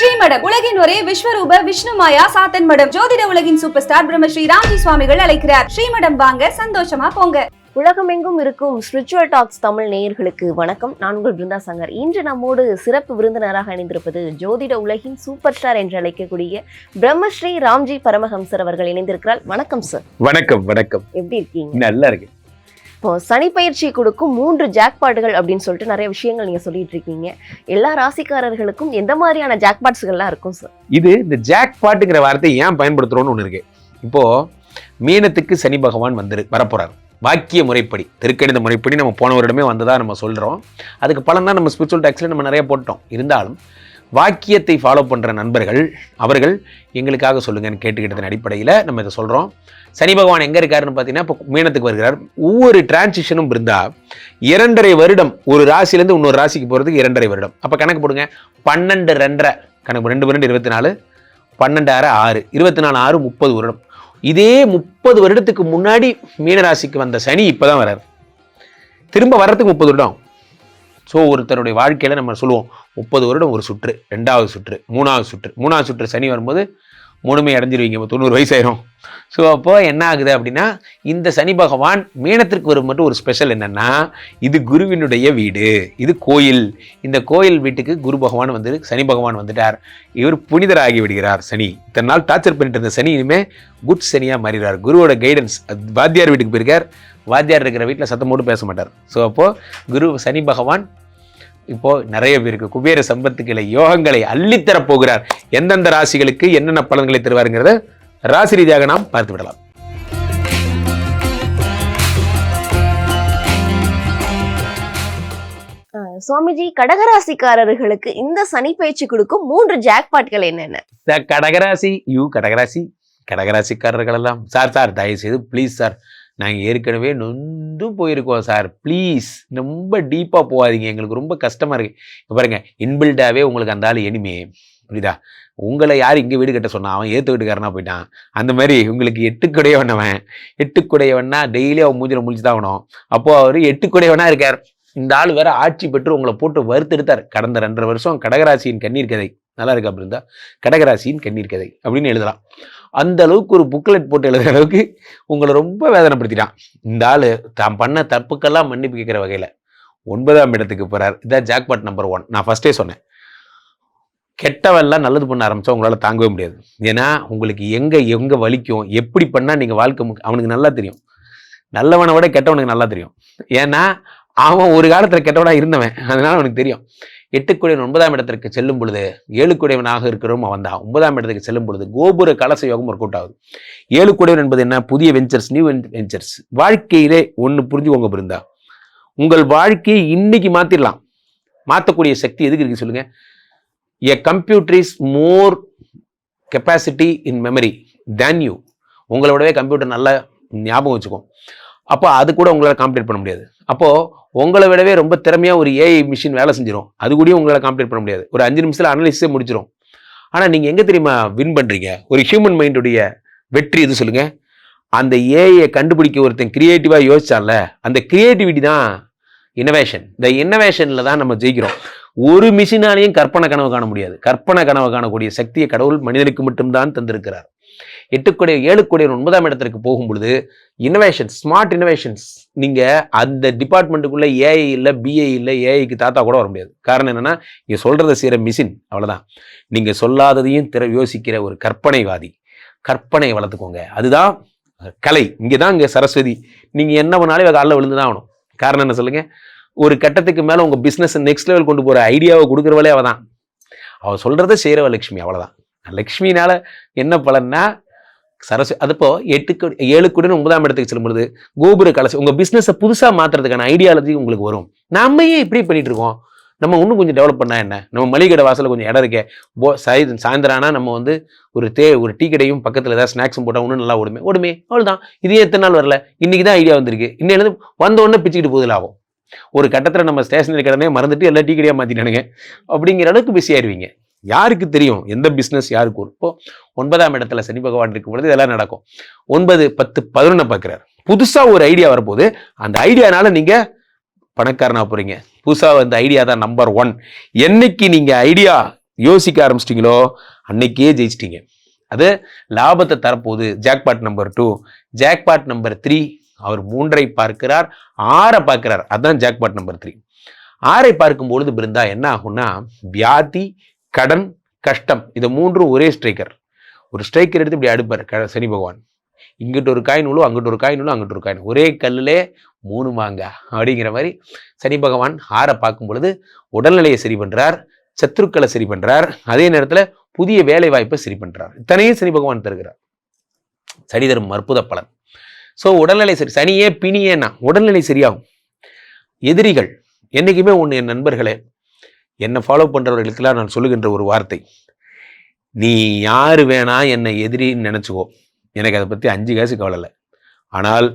ஸ்ரீமடம் உலகின் ஒரே விஸ்வரூப விஷ்ணு மாயா சாத்தன் மடம் ஜோதிட உலகின் சூப்பர் ஸ்டார் பிரம்மஸ்ரீ ராம்ஜி சுவாமிகள் அழைக்கிறார். ஸ்ரீமடம் வாங்க சந்தோஷமா போங்க. உலகமெங்கும் இருக்கும் ஸ்பிரிச்சுவல் டாக்ஸ் தமிழ் நேயர்களுக்கு வணக்கம். நான் உங்கள் பிருந்தா சங்கர். இன்று நம்மோடு சிறப்பு விருந்தினராக இணைந்திருப்பது ஜோதிட உலகின் சூப்பர் ஸ்டார் என்று அழைக்கக்கூடிய பிரம்மஸ்ரீ ராம்ஜி பரமஹம்சர் அவர்கள் இணைந்திருக்கிறார். வணக்கம் சார் வணக்கம் வணக்கம். எப்படி இருக்கீங்க? நல்லா இருக்கு இப்போ சனி பயிற்சி கொடுக்கும் மூன்று ஜாக்பாட்டுகள் அப்படின்னு சொல்லிட்டு நிறைய விஷயங்கள் நீங்கள் சொல்லிட்டு இருக்கீங்க. எல்லா ராசிக்காரர்களுக்கும் எந்த மாதிரியான ஜாக்பாட்ஸ்கள்லாம் இருக்கும் சார் இது இந்த ஜாக் பாட்டுங்கிற வார்த்தை ஏன் பயன்படுத்துகிறோன்னு ஒன்று இருக்கு. இப்போ மீனத்துக்கு சனி பகவான் வந்துரு வரப்போறார். வாக்கிய முறைப்படி திருக்கணித முறைப்படி நம்ம போன வருடமே வந்ததா நம்ம சொல்கிறோம் அதுக்கு பலன் தான் நம்ம ஸ்பிரிச்சுவல் டாக்ஸில் நம்ம நிறைய போட்டோம். இருந்தாலும் வாக்கியத்தை ஃபாலோ பண்ணுற நண்பர்கள் அவர்கள் எங்களுக்காக சொல்லுங்கன்னு கேட்டுக்கிட்டதன் அடிப்படையில் நம்ம இதை சொல்கிறோம் சனி பகவான் எங்கே இருக்காருன்னு பார்த்தீங்கன்னா இப்போ மீனத்துக்கு வருகிறார். ஒவ்வொரு டிரான்சிஷனும் இருந்தால் இரண்டரை வருடம் ஒரு ராசியிலேருந்து இன்னொரு ராசிக்கு போகிறதுக்கு இரண்டரை வருடம். அப்போ கணக்கு போடுங்க. பன்னெண்டு ரெண்டரை கணக்கு ரெண்டு பன்னெண்டு இருபத்தி நாலு பன்னெண்டு ஆறு ஆறு. இருபத்தி நாலு ஆறு முப்பது வருடம். இதே முப்பது வருடத்துக்கு முன்னாடி மீனராசிக்கு வந்த சனி இப்போ தான் வராரு. திரும்ப வர்றதுக்கு முப்பது வருடம். ஸோ ஒருத்தருடைய வாழ்க்கையில் நம்ம சொல்லுவோம் முப்பது வருடம் ஒரு சுற்று ரெண்டாவது சுற்று மூணாவது சுற்று. மூணாவது சுற்று சனி வரும்போது முழுமை அடைஞ்சிருவீங்க. இப்போ தொண்ணூறு வயசாயிரும். ஸோ அப்போ என்ன ஆகுது அப்படின்னா இந்த சனி பகவான் மீனத்திற்கு வரும் மட்டும் ஒரு ஸ்பெஷல் என்னன்னா இது குருவினுடைய வீடு இது கோயில். இந்த கோயில் வீட்டுக்கு குரு பகவான் வந்து சனி பகவான் வந்துட்டார். இவர் புனிதராகி விடுகிறார் சனி. இத்தனை நாள் டார்ச்சர் பண்ணிட்டு இருந்த சனி இனிமே குட் சனியாக மாறிடுறார். குருவோட கைடன்ஸ் வாத்தியார் வீட்டுக்கு போயிருக்கார். வாத்தியார் இருக்கிற வீட்டில் சத்தம் போட்டு பேச மாட்டார். ஸோ அப்போது குரு சனி பகவான் இப்போ நிறைய பேருக்கு குபேர சம்பத்துக்களை யோகங்களை அள்ளித்தரப் போகிறார் எந்தெந்த ராசிகளுக்கு என்னென்ன பலன்களை தருவாருங்கிறத ராசி ரீதியாக நாம் பார்த்து விடலாம். சுவாமிஜி கடகராசிக்காரர்களுக்கு இந்த சனி பயிற்சி கொடுக்கும் மூன்று ஜாக்பாட்கள் என்னென்ன? கடகராசி யூ கடகராசி கடகராசிக்காரர்கள் எல்லாம். சார் சார் தயவு செய்து ப்ளீஸ் சார் நாங்கள் ஏற்கனவே நொந்து போயிருக்கோம் சார். ப்ளீஸ் ரொம்ப டீப்பாக போகாதீங்க. எங்களுக்கு ரொம்ப கஷ்டமாக இருக்குது இப்போ இன்பில்டாகவே உங்களுக்கு அந்த ஆள் எனிமே புரியுதா? உங்களை யார் இங்கே வீடு கட்ட சொன்னா அவன் ஏற்று வீட்டுக்காரனா போயிட்டான். அந்த மாதிரி உங்களுக்கு எட்டுக்குடையவனவன். எட்டுக்குடையவன்னா டெய்லி அவன் மூஞ்சில் முழிச்சு தான் ஆகணும். அப்போ அவர் எட்டுக்குடையவனா இருக்கார். இந்த ஆள் வேற ஆட்சி பெற்று உங்களை போட்டு வறுத்தெடுத்தார். கடந்த ரெண்டரை வருஷம் கடகராசியின் கண்ணீர் கதை. நல்லா இருக்கு அப்படி இருந்தா கடகராசியின் கண்ணீர் கதை. அப்படின்னு எழுதலாம். அந்த அளவுக்கு ஒரு புக்லெட் போட்டு எழுதுற அளவுக்கு உங்களை ரொம்ப வேதனைப்படுத்திட்டான். இந்த ஆள் தான் பண்ண தப்புக்கெல்லாம் மன்னிப்பு கேட்குற வகையில் ஒன்பதாம் இடத்துக்கு போறார். இதான் ஜாக்பாட் நம்பர் ஒன் நான் ஃபஸ்ட்டே சொன்னேன். கெட்டவெல்லாம் நல்லது பண்ண ஆரம்பித்தா உங்களால் தாங்கவே முடியாது. ஏன்னா உங்களுக்கு எங்கே எங்கே வலிக்கும் எப்படி பண்ணால் நீங்கள் வாழ்க்கை அவனுக்கு நல்லா தெரியும். நல்லவனை விட கெட்டவனுக்கு நல்லா தெரியும். ஏன்னா அவன் ஒரு காலத்தில் கெட்டவனாக இருந்தவன். அதனால அவனுக்கு தெரியும். எட்டுக்குடையவன் ஒன்பதாம் இடத்திற்கு செல்லும் பொழுது ஏழுக்குடையவனாக இருக்கிறவன் அவன் தான். ஒன்பதாம் இடத்துக்கு செல்லும் பொழுது கோபுர கலச யோகம் ஒர்க் அவுட் ஆகுது. ஏழுக்குடையவன் என்பது என்ன? புதிய வெஞ்சர்ஸ் நியூ வெஞ்சர்ஸ் வாழ்க்கையிலே ஒன்று புரிஞ்சுக்கோங்க பிருந்தா. உங்கள் வாழ்க்கையை இன்னைக்கு மாத்திரலாம். மாற்றக்கூடிய சக்தி எதுக்கு இருக்கு சொல்லுங்க? A computer is more capacity in memory than you உங்களோடவே computer நல்லா ஞாபகம் வச்சுக்கும் அப்போ அது கூட உங்களால் காம்ப்ளீட் பண்ண முடியாது. அப்போது உங்களை விடவே ரொம்ப திறமையாக ஒரு ஏஐ மிஷின் வேலை செஞ்சிடும் அது கூட உங்களால் காம்ப்ளீட் பண்ண முடியாது. ஒரு அஞ்சு நிமிஷத்தில் அனலிஸே முடிச்சிடும் ஆனால் நீங்கள் எங்கே தெரியுமா வின் பண்ணுறீங்க ஒரு ஹியூமன் மைண்டுடைய வெற்றி எது சொல்லுங்கள் அந்த ஏஐயை கண்டுபிடிக்க ஒருத்தன் கிரியேட்டிவாக யோசிச்சால அந்த கிரியேட்டிவிட்டி தான் இன்னோவேஷன் இந்த இன்னோவேஷனில் தான் நம்ம ஜெயிக்கிறோம். ஒரு மிஷினாலையும் கற்பனை கனவு காண முடியாது. கற்பனை கனவு காணக்கூடிய சக்தியை கடவுள் மனிதனுக்கு மட்டும்தான் தந்திருக்கிறார். எட்டுக்குடைய ஏழுக்குடைய ஒன்பதாம் இடத்திற்கு போகும் பொழுது இன்னோவேஷன் ஸ்மார்ட் இன்னோவேஷன்ஸ் நீங்கள் அந்த டிபார்ட்மெண்ட்டுக்குள்ளே ஏஐ இல்லை பிஏ இல்லை ஏஐக்கு தாத்தா கூட வர முடியாது. காரணம் என்னென்னா நீங்கள் சொல்கிறத செய்கிற மிஷின் அவ்வளோதான் நீங்கள் சொல்லாததையும் திற யோசிக்கிற ஒரு கற்பனைவாதி. கற்பனை வளர்த்துக்கோங்க. அதுதான் கலை. இங்கே தான் இங்கே சரஸ்வதி. நீங்கள் என்ன பண்ணாலும் இவ காலில் விழுந்து தான் ஆகணும். காரணம் என்ன சொல்லுங்கள் ஒரு கட்டத்துக்கு மேலே உங்கள் பிஸ்னஸ் நெக்ஸ்ட் லெவல் கொண்டு போகிற ஐடியாவை கொடுக்குறவளே அவள் தான் அவள் சொல்கிறத செய்கிறவ லக்ஷ்மி அவ்வளோதான் லக்ஷ்மினால் என்ன பலன்னா சரஸ்வதி அதுப்போ எட்டுக்கு ஏழுக்குடன் ஒன்பதாம் இடத்துக்கு செல்லும்பொழுது கோபுர கலசி உங்கள் பிஸ்னஸை புதுசாக மாற்றுறதுக்கான ஐடியாலஜி உங்களுக்கு வரும். நம்ம ஏன் இப்படி பண்ணிட்டு இருக்கோம்? நம்ம இன்னும் கொஞ்சம் டெவலப் பண்ணால் என்ன? நம்ம மளிகை கடை வாசலில் கொஞ்சம் இடம் இருக்கே. போ சாய் சாயந்தரம் ஆனால் நம்ம வந்து ஒரு தே ஒரு டீ கடையும் பக்கத்தில் ஏதாவது ஸ்நாக்ஸும் போட்டால் இன்னும் நல்லா ஓடுமே. ஓடுமே. அவ்வளோதான் இது எத்தனை நாள் வரல? இன்னைக்கு தான் ஐடியா வந்திருக்கு. இன்னும் வந்த உடனே பிச்சுக்கிட்டு போதில் ஆகும் ஒரு கட்டத்தில் நம்ம ஸ்டேஷனரி கடனே மறந்துட்டு எல்லாம் டீ கடையாக மாத்திட்டானுங்க. அப்படிங்கிற அளவுக்கு பிஸியாயிருவீங்க யாருக்கு தெரியும்? எந்த பிஸ்னஸ் யாருக்கு ஒரு இப்போ ஒன்பதாம் இடத்துல சனி பகவான் இருக்கும் பொழுது இதெல்லாம் நடக்கும். ஒன்பது பத்து பதினொன்று பார்க்குறாரு. புதுசாக ஒரு ஐடியா வரும்போது அந்த ஐடியானால நீங்கள் பணக்காரனாக போகிறீங்க புதுசாக வந்த ஐடியா தான் நம்பர் ஒன் என்னைக்கு நீங்கள் ஐடியா யோசிக்க ஆரம்பிச்சிட்டிங்களோ அன்னைக்கே ஜெயிச்சிட்டிங்க. அது லாபத்தை தரப்போகுது. Jackpot number two jackpot number three அவர் மூன்றை பார்க்கிறார். ஆறை பார்க்கிறார். அதான் ஜாக்பாட் நம்பர் த்ரீ ஆறை பார்க்கும் பொழுது பிருந்தா என்ன ஆகும்னா வியாதி கடன் கஷ்டம் இது மூன்றும் ஒரே ஸ்ட்ரைக்கர் ஒரு ஸ்ட்ரைக்கர் எடுத்து இப்படி அடுப்பார் க சனி பகவான். இங்கிட்டு ஒரு காயின் உழு அங்கிட்டு ஒரு காயின் உழு அங்கிட்டு ஒரு காயின் ஒரே கல்லிலே மூணு மாங்க அப்படிங்கிற மாதிரி சனி பகவான் ஆற பார்க்கும் பொழுது உடல்நிலையை சரி பண்ணுறார் சத்துருக்களை சரி பண்ணுறார் அதே நேரத்தில் புதிய வேலை வாய்ப்பை சரி பண்ணுறார் இத்தனையும் சனி பகவான் தருகிறார். சனி தரும் அற்புத பலன். ஸோ உடல்நிலை சரி சனியே பிணியேனா உடல்நிலை சரியாகும். எதிரிகள் என்றைக்குமே ஒன்று என் நண்பர்களே என்னை ஃபாலோ பண்ணுறவர்களுக்கெல்லாம் நான் சொல்லுகின்ற ஒரு வார்த்தை. நீ யார் வேணா என்னை எதிரின்னு நினச்சிக்கோ. எனக்கு அதை பற்றி அஞ்சு காசு கவலை ஆனால்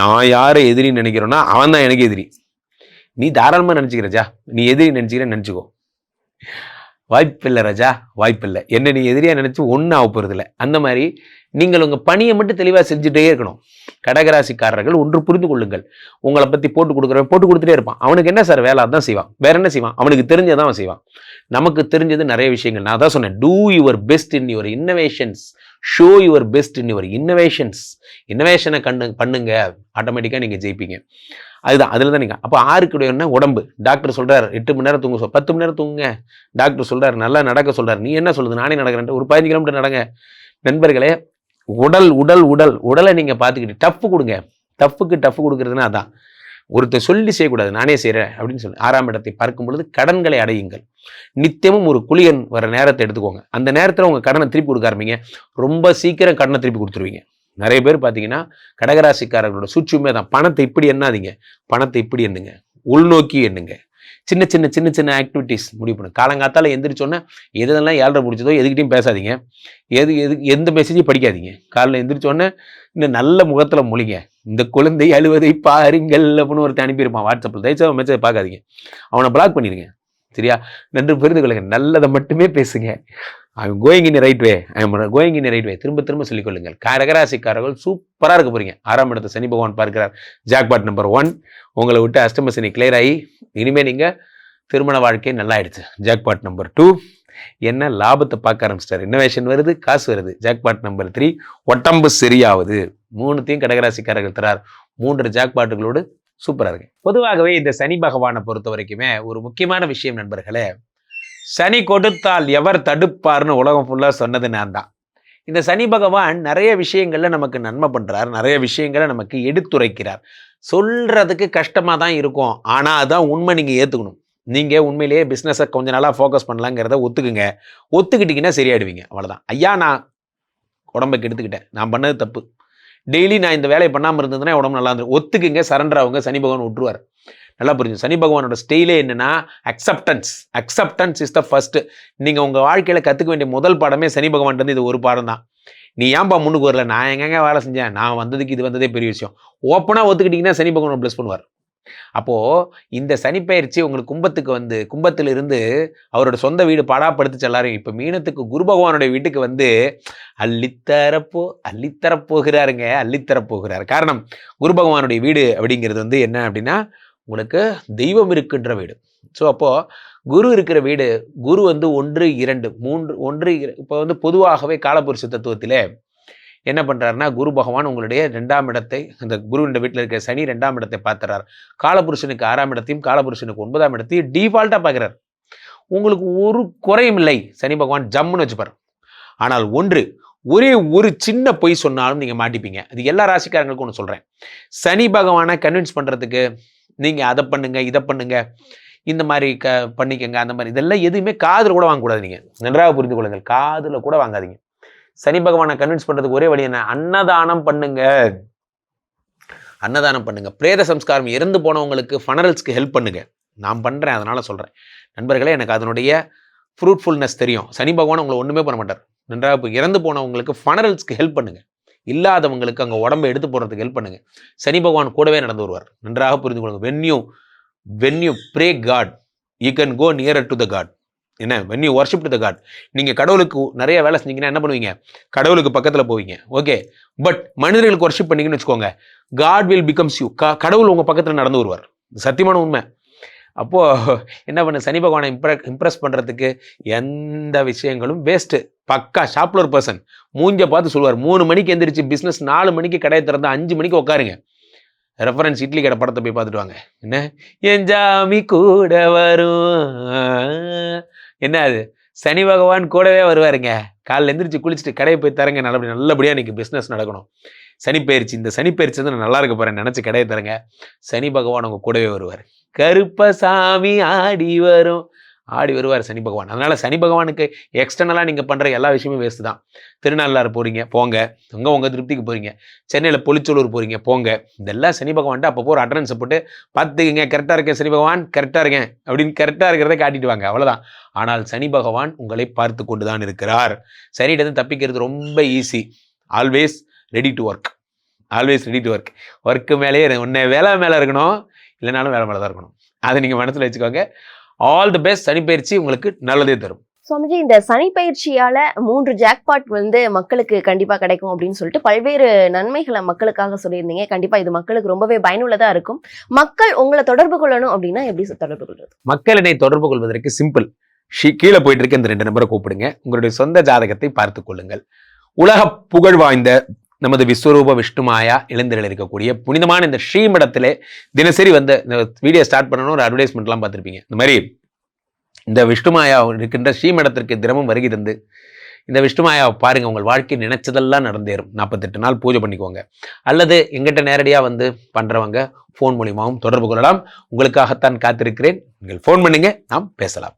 நான் யாரை எதிரின்னு நினைக்கிறோன்னா அவன் தான் எனக்கு எதிரி. நீ தாராளமாக நினச்சிக்கிறஜா நீ எதிரி நினச்சிக்கிறேன்னு நினச்சிக்கோ. வாய்ப்பில்லை ராஜா வாய்ப்பில்லை என்ன நீ எதிரியாக நினச்சி ஒன்றும் ஆக போகிறதில்ல அந்த மாதிரி நீங்கள் உங்கள் பணியை மட்டும் தெளிவாக செஞ்சுட்டே இருக்கணும். கடகராசிக்காரர்கள் ஒன்று புரிந்து கொள்ளுங்கள். உங்களை பற்றி போட்டு கொடுக்குறவன் போட்டு கொடுத்துட்டே இருப்பான். அவனுக்கு என்ன சார் வேலை? அதான் செய்வான். வேற என்ன செய்வான்? அவனுக்கு தெரிஞ்சதான் அவன் செய்வான். நமக்கு தெரிஞ்சது நிறைய விஷயங்கள். நான் தான் சொன்னேன். Do your best in your innovations show your best in your innovations இன்னோவேஷனை கண்ணு பண்ணுங்க. ஆட்டோமேட்டிக்காக நீங்கள் ஜெயிப்பீங்க. அதுதான். அதில் தான் நீங்கள் அப்போ ஆறுக்குடையன்னா உடம்பு. டாக்டர் சொல்கிறார் எட்டு மணி நேரம் தூங்க சொல் பத்து மணி நேரம் தூங்குங்க. டாக்டர் சொல்கிறார் நல்லா நடக்க சொல்கிறார் நீ என்ன சொல்லுது? நானே நடக்கிறேன் ஒரு பதினஞ்சு கிலோமீட்டர் நடங்க. நண்பர்களே உடல் உடல் உடல். உடலை நீங்கள் பார்த்துக்கிட்டு டஃப் கொடுங்க. டஃப்புக்கு டஃப் கொடுக்குறதுன்னா அதான். ஒருத்தர் சொல்லி செய்யக்கூடாது. நானே செய்கிறேன் அப்படின்னு சொல்லி ஆறாம் இடத்தை பார்க்கும் பொழுது கடன்களை அடையுங்கள். நித்தியமும் ஒரு குளியன் வர நேரத்தை எடுத்துக்கோங்க. அந்த நேரத்தில் உங்கள் கடனை திருப்பி கொடுக்க ஆரம்பிங்க. ரொம்ப சீக்கிரம் கடனை திருப்பி கொடுத்துருவீங்க. நிறைய பேர் பார்த்தீங்கன்னா கடகராசிக்காரர்களோட சூட்சுமே தான் பணத்தை இப்படி எண்ணாதீங்க. பணத்தை இப்படி எண்ணுங்க. உள்நோக்கி எண்ணுங்க. சின்ன சின்ன சின்ன சின்ன ஆக்டிவிட்டீஸ் முடிவு பண்ணுங்க காலங்காத்தால எந்திரிச்சோன்னே எதெல்லாம் ஏழரை முடிச்சதோ எதுக்கிட்டையும் பேசாதீங்க. எது எது எந்த மெசேஜையும் படிக்காதீங்க. காலையில் எந்திரிச்சோன்னே இந்த நல்ல முகத்தில் மொழிங்க. இந்த குழந்தை அழுவதை பாருங்கள் அப்படின்னு ஒருத்தன் அனுப்பியிருப்பான் வாட்ஸ்அப்பில் தயவுசெய்து மெசேஜ் பார்க்காதீங்க. அவனை பிளாக் பண்ணிடுங்க சரியா? நன்று புரிந்து கொள்ளுங்க. நல்லதை மட்டுமே பேசுங்க. I going in right way I am going in right way திரும்ப திரும்ப சொல்லிக் கொள்ளுங்கள். கரகராசிக்காரர்கள் சூப்பராக இருக்க போறீங்க. ஆறாம் இடத்தை சனி பகவான் பார்க்கிறார். ஜாக்பாட் நம்பர் ஒன் உங்களை விட்டு அஷ்டம சனி கிளியர் ஆகி இனிமேல் நீங்கள் திருமண வாழ்க்கை நல்லா ஆயிடுச்சு. ஜாக்பாட் நம்பர் டூ என்ன லாபத்தை பார்க்க ஆரம்பிச்சிட்டார். இன்னோவேஷன் வருது காசு வருது. ஜாக்பாட் நம்பர் த்ரீ உடம்பு சரியாவது. மூணுத்தையும் கடகராசிக்காரர்கள் தரார். மூன்று ஜாக்பாட்டுகளோடு சூப்பராக இருக்கு. பொதுவாகவே இந்த சனி பகவானை பொறுத்த வரைக்குமே ஒரு முக்கியமான விஷயம் நண்பர்களே சனி கொடுத்தால் எவர் தடுப்பார்னு உலகம் ஃபுல்லாக சொன்னது நான் தான். இந்த சனி பகவான் நிறைய விஷயங்களில் நமக்கு நன்மை பண்ணுறார் நிறைய விஷயங்களை நமக்கு எடுத்துரைக்கிறார். சொல்கிறதுக்கு கஷ்டமாக தான் இருக்கும் ஆனால் அதான் உண்மை நீங்கள் ஏற்றுக்கணும் நீங்கள் உண்மையிலேயே பிஸ்னஸை கொஞ்ச நாளாக ஃபோக்கஸ் பண்ணலாங்கிறத ஒத்துக்குங்க. ஒத்துக்கிட்டிங்கன்னா சரியாயிடுவீங்க அவ்வளோதான் ஐயா நான் உடம்பை கெடுத்துக்கிட்டேன். நான் பண்ணது தப்பு. டெய்லி நான் இந்த வேலையை பண்ணாமல் இருந்ததுன்னா உடம்பு நல்லா இருந்தது ஒத்துக்குங்க சரண்டர் அவங்க சனி பகவான் விட்டுருவார். நல்லா புரிஞ்சு சனி பகவானோட ஸ்டைலே என்னன்னா acceptance acceptance is the first நீங்கள் உங்கள் வாழ்க்கையில் கற்றுக்க வேண்டிய முதல் பாடமே சனி பகவான் இது ஒரு பாடம் தான். நீ ஏன்பா முன்னுக்கு வரல? நான் எங்கெங்க வேலை செஞ்சேன்? நான் வந்ததுக்கு இது வந்ததே பெரிய விஷயம். ஓப்பனாக ஒத்துக்கிட்டிங்கன்னா சனி பகவான் ப்ளஸ் பண்ணுவார். அப்போது இந்த சனிப்பெயர்ச்சி உங்களுக்கு கும்பத்துக்கு வந்து கும்பத்திலிருந்து அவரோட சொந்த வீடு பாடாப்படுத்துச்சு எல்லாரும் இப்போ மீனத்துக்கு குரு பகவானுடைய வீட்டுக்கு வந்து அள்ளித்தரப்போ அள்ளித்தரப்போகிறாருங்க அள்ளித்தரப்போகிறார். காரணம் குரு பகவானுடைய வீடு அப்படிங்கிறது வந்து என்ன அப்படின்னா உங்களுக்கு தெய்வம் இருக்கின்ற வீடு. ஸோ அப்போது குரு இருக்கிற வீடு குரு வந்து ஒன்று இரண்டு மூன்று ஒன்று இர- இப்போ வந்து பொதுவாகவே காலபுருஷ தத்துவத்திலே என்ன பண்ணுறாருன்னா குரு பகவான் உங்களுடைய ரெண்டாம் இடத்தை அந்த குருவின் வீட்டில் இருக்கிற சனி ரெண்டாம் இடத்தை பார்த்துறார். காலபுருஷனுக்கு ஆறாம் இடத்தையும் காலபுருஷனுக்கு ஒன்பதாம் இடத்தையும் டிஃபால்ட்டாக பார்க்குறார். உங்களுக்கு ஒரு குறையும் இல்லை. சனி பகவான் ஜம்முன்னு வச்சுப்பார். ஆனால் ஒன்று ஒரே ஒரு சின்ன பொய் சொன்னாலும் நீங்கள் மாட்டிப்பீங்க. அது எல்லா ராசிக்காரங்களுக்கும் ஒன்று சொல்கிறேன் சனி பகவானை கன்வின்ஸ் பண்ணுறதுக்கு நீங்கள் அதை பண்ணுங்க இதை பண்ணுங்க இந்த மாதிரி க பண்ணிக்கங்க அந்த மாதிரி இதெல்லாம் எதுவுமே காதில் கூட வாங்கக்கூடாது நீங்கள் நன்றாக புரிந்து கொள்ளுங்கள். காதில் கூட வாங்காதீங்க. சனி பகவானை கன்வின்ஸ் பண்ணுறதுக்கு ஒரே வழி என்ன? அன்னதானம் பண்ணுங்க. அன்னதானம் பண்ணுங்க. பிரேத சம்ஸ்காரம் இறந்து போனவங்களுக்கு ஃபனரல்ஸ்க்கு ஹெல்ப் பண்ணுங்க. நான் பண்ணுறேன் அதனால சொல்கிறேன் நண்பர்களே எனக்கு அதனுடைய ஃப்ரூட்ஃபுல்னஸ் தெரியும். சனி பகவான் உங்களை ஒன்றுமே பண்ண மாட்டார். நன்றாக இப்போ இறந்து போனவங்களுக்கு ஃபனரல்ஸ்க்கு ஹெல்ப் பண்ணுங்க. இல்லாதவங்களுக்கு அங்கே உடம்பை எடுத்து போடுறதுக்கு ஹெல்ப் பண்ணுங்க. சனி பகவான் கூடவே நடந்து வருவார். நன்றாக புரிந்து கொள்ளுங்க. When you when you pray god you can go nearer to the god என்ன? When you worship to the god நீங்கள் கடவுளுக்கு நிறைய வேலை செஞ்சீங்கன்னா என்ன பண்ணுவீங்க? கடவுளுக்கு பக்கத்தில் போவீங்க. ஓகே பட் மனிதர்களுக்கு ஒர்ஷிப் பண்ணீங்கன்னு வச்சுக்கோங்க. காட் வில் பிகம்ஸ் யூ க கடவுள் உங்கள் பக்கத்தில் நடந்து வருவார். சத்தியமான உண்மை. அப்போது என்ன பண்ண? சனி பகவானை இம்ப்ர இம்ப்ரெஸ் பண்ணுறதுக்கு எந்த விஷயங்களும் வேஸ்ட்டு பக்கா ஷாப்லர் பர்சன் மூஞ்ச பார்த்து சொல்லுவார். மூணு மணிக்கு எந்திரிச்சு பிஸ்னஸ் நாலு மணிக்கு கடையை திறந்து அஞ்சு மணிக்கு உட்காருங்க. ரெஃபரன்ஸ் இட்லி கடை படத்தை போய் பார்த்துட்டு வாங்க. என்ன? என் ஜாமி கூட வரும். என்ன அது? சனி பகவான் கூடவே வருவாருங்க. காலைல எந்திரிச்சு குளிச்சுட்டு கடையை போய் தரங்க. நல்லபடி நல்லபடியாக இன்னைக்கு பிஸ்னஸ் நடக்கணும். சனிப்பயிற்சி இந்த சனிப்பயிற்சி வந்து நான் நல்லா இருக்க போறேன் நினச்சி கடையை தரங்க. சனி பகவான் உங்க கூடவே வருவார். கருப்பசாமி ஆடி வரும். ஆடி வருவார் சனி பகவான். அதனால் சனி பகவானுக்கு எக்ஸ்டர்னலாக நீங்கள் பண்ணுற எல்லா விஷயமும் வேஸ்ட்டு தான். திருநள்ளாறு போகிறீங்க போங்க. உங்கள் உங்கள் திருப்திக்கு போகிறீங்க சென்னையில் பொலிச்சலூர் போகிறீங்க போங்க. இதெல்லாம் சனி பகவான்ட்டு அப்பப்போ ஒரு அட்டன்ஸை போட்டு பார்த்துக்குங்க கரெக்டாக இருக்கேன் சனி பகவான் கரெக்டாக இருக்கேன். அப்படின்னு கரெக்டாக இருக்கிறத காட்டிட்டு வாங்க அவ்வளோதான் ஆனால் சனி பகவான் உங்களை பார்த்து கொண்டு தான் இருக்கிறார். சனியிடம் தப்பிக்கிறது ரொம்ப easy always ready to work always ready to work work மேலேயே இரு. உன்னை வேலை மேலே இருக்கணும் இல்லைனாலும் வேலை மேலே தான் இருக்கணும். அதை நீங்கள் மனசில் வச்சுக்கோங்க. ஆல் தி பெஸ்ட் சனி பயிற்சி உங்களுக்கு நல்லதே தரும். சுவாமிஜி இந்த சனி பயிற்சியால மூன்று ஜாக்பாட் வந்து மக்களுக்கு கண்டிப்பா கிடைக்கும் அப்படின்னு சொல்லிட்டு பல்வேறு நன்மைகளை மக்களுக்காக சொல்லியிருந்தீங்க. கண்டிப்பா இது மக்களுக்கு ரொம்பவே பயனுள்ளதா இருக்கும். மக்கள் உங்களை தொடர்பு கொள்ளணும் அப்படின்னா எப்படி தொடர்பு கொள்றது? மக்களினை தொடர்பு கொள்வதற்கு சிம்பிள் ஷி கீழே போயிட்டு இருக்க இந்த ரெண்டு நம்பரை கூப்பிடுங்க. உங்களுடைய சொந்த ஜாதகத்தை பார்த்து கொள்ளுங்கள். உலக புகழ் வாய்ந்த நமது விஸ்வரூப விஷ்ணுமாயா இளைஞர்கள் இருக்கக்கூடிய புனிதமான இந்த ஸ்ரீமடத்திலே தினசரி வந்து இந்த வீடியோ ஸ்டார்ட் பண்ணணும் ஒரு அட்வர்டைஸ்மெண்ட்லாம் பார்த்துருப்பீங்க. இந்த மாதிரி இந்த விஷ்ணுமாயா இருக்கின்ற ஸ்ரீமடத்திற்கு தினமும் வருகை தந்து இந்த விஷ்ணுமாயாவை பாருங்கள் உங்கள் வாழ்க்கை நினைச்சதெல்லாம் நடந்தேறும். நாற்பத்தெட்டு நாள் பூஜை பண்ணிக்கோங்க. அல்லது எங்கிட்ட நேரடியாக வந்து பண்ணுறவங்க ஃபோன் மூலியமாகவும் தொடர்பு கொள்ளலாம். உங்களுக்காகத்தான் காத்திருக்கிறேன். நீங்கள் ஃபோன் பண்ணுங்கள் நாம் பேசலாம்.